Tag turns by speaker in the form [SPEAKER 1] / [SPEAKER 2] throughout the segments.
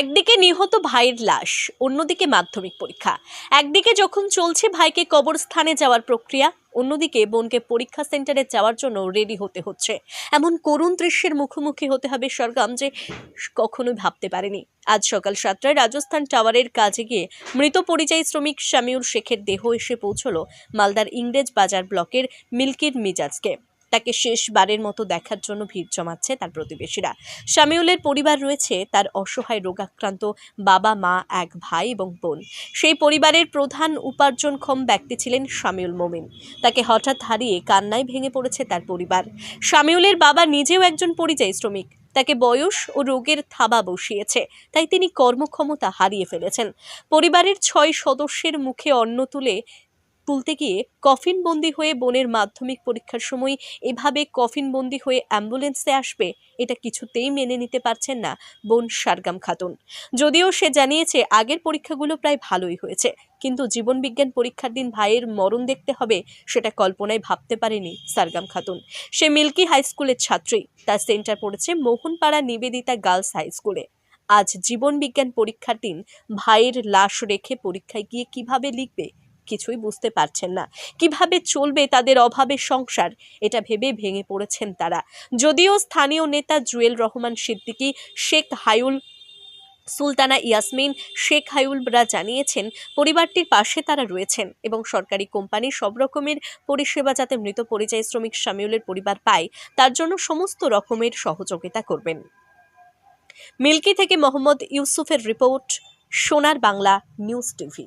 [SPEAKER 1] একদিকে নিহত ভাইয়ের লাশ, অন্যদিকে মাধ্যমিক পরীক্ষা। একদিকে যখন চলছে ভাইকে কবরস্থানে যাওয়ার প্রক্রিয়া, অন্যদিকে বোনকে পরীক্ষা সেন্টারে যাওয়ার জন্য রেডি হতে হচ্ছে। এমন করুণ দৃশ্যের মুখোমুখি হতে হবে সরগম যে কখনোই ভাবতে পারেনি। আজ সকাল সাতটায় রাজস্থান টাওয়ারের কাজে গিয়ে মৃত পরিযায়ী শ্রমিক শামিউল শেখের দেহ এসে পৌঁছলো মালদার ইংরেজ বাজার ব্লকের মিল্কির মিজাজকে। তাকে শেষবারের মতো দেখার জন্য ভিড় জমাচ্ছে তার প্রতিবেশীরা। শামিউলের পরিবার রয়েছে তার অসহায় রোগাক্রান্ত বাবা, মা, এক ভাই এবং বোন। সেই পরিবারের প্রধান উপার্জনক্ষম ব্যক্তি ছিলেন শামিউল মোমিন। তাকে হঠাৎ হারিয়ে কান্নায় ভেঙে পড়েছে তার পরিবার। শামিউলের বাবা নিজেও একজন পরিযায়ী শ্রমিক। তাকে বয়স ও রোগের থাবা বসিয়েছে, তাই তিনি কর্মক্ষমতা হারিয়ে ফেলেছেন। পরিবারের ছয় সদস্যের মুখে অন্ন তুলে তুলতে গিয়ে কফিনবন্দি হয়ে বোনের মাধ্যমিক পরীক্ষার সময় এভাবে কফিনবন্দি হয়ে অ্যাম্বুলেন্সে আসবে, এটা কিছুতেই মেনে নিতে পারছেন না বোন সারগাম খাতুন। যদিও সে জানিয়েছে আগের পরীক্ষাগুলো প্রায় ভালোই হয়েছে, কিন্তু জীবনবিজ্ঞান পরীক্ষার দিন ভাইয়ের মরণ দেখতে হবে সেটা কল্পনায় ভাবতে পারেনি সারগাম খাতুন। সে মিল্কি হাই স্কুলের ছাত্রী, তার সেন্টার পড়েছে মোহনপাড়া নিবেদিতা গার্লস হাই স্কুলে। আজ জীবনবিজ্ঞান পরীক্ষার দিন ভাইয়ের লাশ রেখে পরীক্ষায় গিয়ে কীভাবে লিখবে কিছুই বুঝতে পারছেন না। কীভাবে চলবে তাদের অভাবে সংসার? এটা ভেবে ভেঙে পড়েছেন তারা। যদিও স্থানীয় নেতা জুয়েল রহমান সিদ্দিকী, শেখ হায়ুল, সুলতানা ইয়াসমিন, শেখ হায়ুলরা জানিয়েছেন, পরিবারটির পাশে তারা রয়েছেন এবং সরকারি কোম্পানি সব রকমের পরিষেবা যাতে মৃত পরিযায়ী শ্রমিক শামিউলের পরিবার পায়, তার জন্য সমস্ত রকমের সহযোগিতা করবেন। মিল্কি থেকে মোহাম্মদ ইউসুফের রিপোর্ট, সোনার বাংলা, নিউজ টিভি।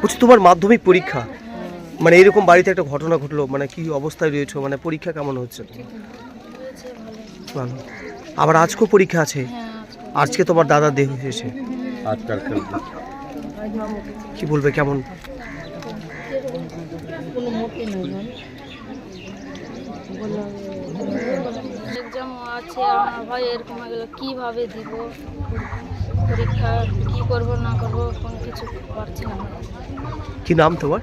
[SPEAKER 2] বলছি, তোমার মাধ্যমিক পরীক্ষা? মানে এরকম বাড়িতে একটা ঘটনা ঘটলো মানে কি অবস্থায় রয়েছে? মানে পরীক্ষা কেমন হচ্ছে? আবার আজকেও পরীক্ষা আছে? আজকে তোমার দাদা দেহ
[SPEAKER 3] খেলবে
[SPEAKER 2] কি বলবে, কেমন?
[SPEAKER 4] এক্সাম আছে আমার ভাই এরকম হয়ে গেলো কীভাবে দিব? পরীক্ষা কি করব না করব কোনো কিছু পারছি না।
[SPEAKER 2] কি নাম তোমার?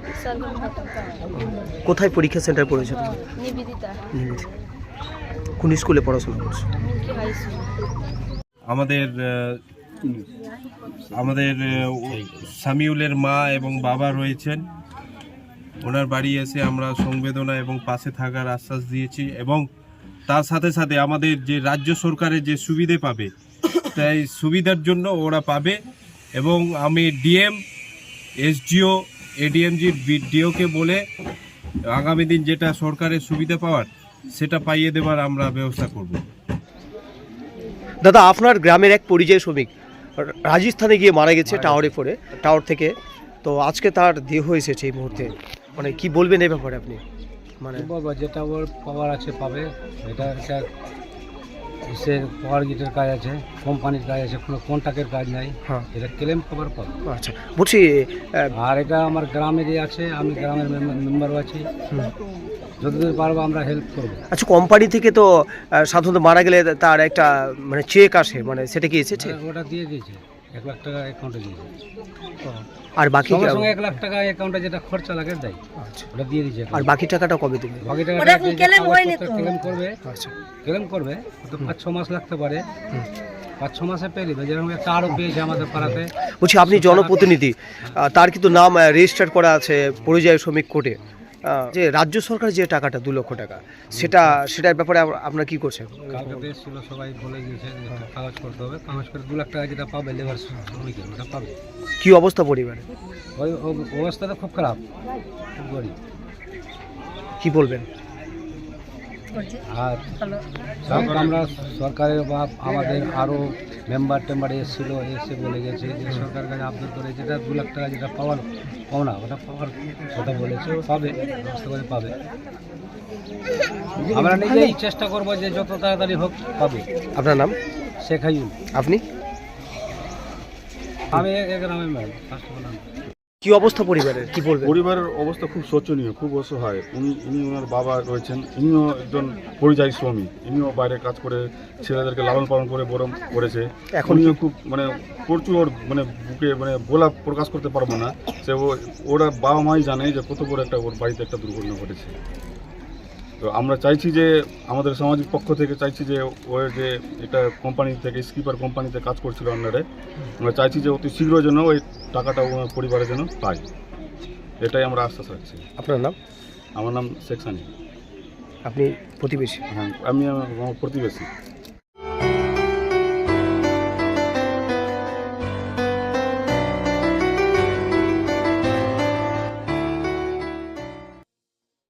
[SPEAKER 2] কোথায় পরীক্ষা সেন্টার পড়েছে তুমি?
[SPEAKER 4] নিবেদিতা।
[SPEAKER 2] কোন স্কুলে পড়াশোনা করছ?
[SPEAKER 3] আমাদের আমাদের সামিউলের মা এবং বাবা রয়েছেন। ওনার বাড়ি এসে আমরা সংবেদনা এবং পাশে থাকার আশ্বাস দিয়েছি এবং তার সাথে সাথে আমাদের যে রাজ্য সরকারের যে সুবিধে পাবে তাই সুবিধার জন্য ওরা পাবে এবং আমি ডিএম এসডিও এডিএমজির ডিওকে বলে আগামী দিন যেটা সরকারের সুবিধা পাওয়ার সেটা পাইয়ে দেওয়ার আমরা ব্যবস্থা করব।
[SPEAKER 2] দাদা আপনার গ্রামের এক পরিযায়ী শ্রমিক রাজস্থানে গিয়ে মারা গেছে টাওয়ারে পড়ে টাওয়ার থেকে। তো আজকে তার দেহ এসেছে এই মুহূর্তে। মানে কি বলবেন এ ব্যাপারে আপনি? মানে
[SPEAKER 5] বাবা যেটা ওর পাওয়ার আছে পাবে এটা এটা সে পাওয়ার গিটের কাজ আছে কোম্পানির কাজ আছে কোনো কন্ট্রাক্টের কাজ নাই
[SPEAKER 2] হ্যাঁ।
[SPEAKER 5] এটা ক্লেম পাওয়ার পাবে
[SPEAKER 2] আচ্ছা বলছি
[SPEAKER 5] আর এটা আমার গ্রামেরই আছে আমি গ্রামের মেম্বারও আছি। যতদূর পারব আমরা হেল্প করব।
[SPEAKER 2] আচ্ছা কোম্পানি থেকে তো সাধারণত মারা গেলে তার একটা মানে চেক আসে মানে সেটা কি এসেছে?
[SPEAKER 5] হ্যাঁ, ওটা দিয়ে দিয়েছে। এক লাখ টাকা অ্যাকাউন্টে দিয়েছে।
[SPEAKER 2] আর বাকি
[SPEAKER 5] সঙ্গে সঙ্গে এক লাখ টাকা অ্যাকাউন্টে যেটা খরচা লাগে দেয়
[SPEAKER 2] আচ্ছা।
[SPEAKER 5] ওটা দিয়ে দিয়েছে
[SPEAKER 2] আর বাকি টাকাটা কবে দেবে?
[SPEAKER 5] বাকি টাকাটা ক্লেম করবে
[SPEAKER 2] আচ্ছা।
[SPEAKER 5] ক্লেম করবে তো পাঁচ ছ মাস লাগতে পারে। পাঁচ ছ মাসে পেয়ে দিবে যেরকম একটা আরও পেয়েছে আমাদের পাড়াতে।
[SPEAKER 2] বলছি আপনি জনপ্রতিনিধি তার কিন্তু নাম রেজিস্টার করা আছে পরিযায়ী শ্রমিক কোর্টে। যে রাজ্য সরকার যে টাকাটা দু লক্ষ টাকা সেটা সেটার ব্যাপারে আপনারা কি করছেন?
[SPEAKER 5] কালকে তো এসেছিল সবাই বলে দিয়েছে কাগজ করতে হবে। কাগজ করে দু লাখ টাকা যেটা পাবে লেবার শ্রমিকের ওটা পাবে।
[SPEAKER 2] কি অবস্থা পরিবারে?
[SPEAKER 5] ওই অবস্থাটা খুব খারাপ খুব গরিব।
[SPEAKER 2] কি বলবেন?
[SPEAKER 5] আর সব আমরা সরকারের বা আমাদের আরও মেম্বার টেম্বার এসেছিল এসে বলে গেছে যে সরকারের কাছে আবেদন করে যেটা দু লাখ টাকা যেটা পাওয়ার পাওনা ওটা পাওয়ার কথা বলেছে পাবে ব্যবস্থা করে পাবে। আমরা নিজেই চেষ্টা করব যে যত তাড়াতাড়ি হোক পাবে।
[SPEAKER 2] আপনার নাম?
[SPEAKER 5] শেখ
[SPEAKER 2] আপনি?
[SPEAKER 5] আমি এক গ্রামের ম্যাম ফার্স্ট
[SPEAKER 2] কি অবস্থা পরিবারের? কি বলবেন?
[SPEAKER 6] পরিবারের অবস্থা খুব শোচনীয় খুব অসহায় উনি ইনি ওনার বাবা রয়েছেন ইনিও একজন পরিযায়ী শ্রমিক। ইনিও বাইরে কাজ করে ছেলেদেরকে লালন পালন করে বড় করেছে।
[SPEAKER 2] এখন
[SPEAKER 6] এখন খুব মানে প্রচুর মানে বুকে মানে গোলা প্রকাশ করতে পারব না। সে ওরা বাবা মাই জানে যে কত বড় একটা ওর বাড়িতে একটা দুর্ঘটনা ঘটেছে। তো আমরা চাইছি যে আমাদের সামাজিক পক্ষ থেকে চাইছি যে ও যে এটা কোম্পানি থেকে স্কিপার কোম্পানিতে কাজ করছিল আপনারে আমরা চাইছি যে অতি শীঘ্র যেন ওই টাকাটা ওনার পরিবারের জন্য পাই এটাই আমরা আশ্বাস রাখছি।
[SPEAKER 2] আপনার নাম?
[SPEAKER 6] আমার নাম শেখ সানি
[SPEAKER 2] আপনি প্রতিবেশী?
[SPEAKER 6] হ্যাঁ আমি আমার প্রতিবেশী।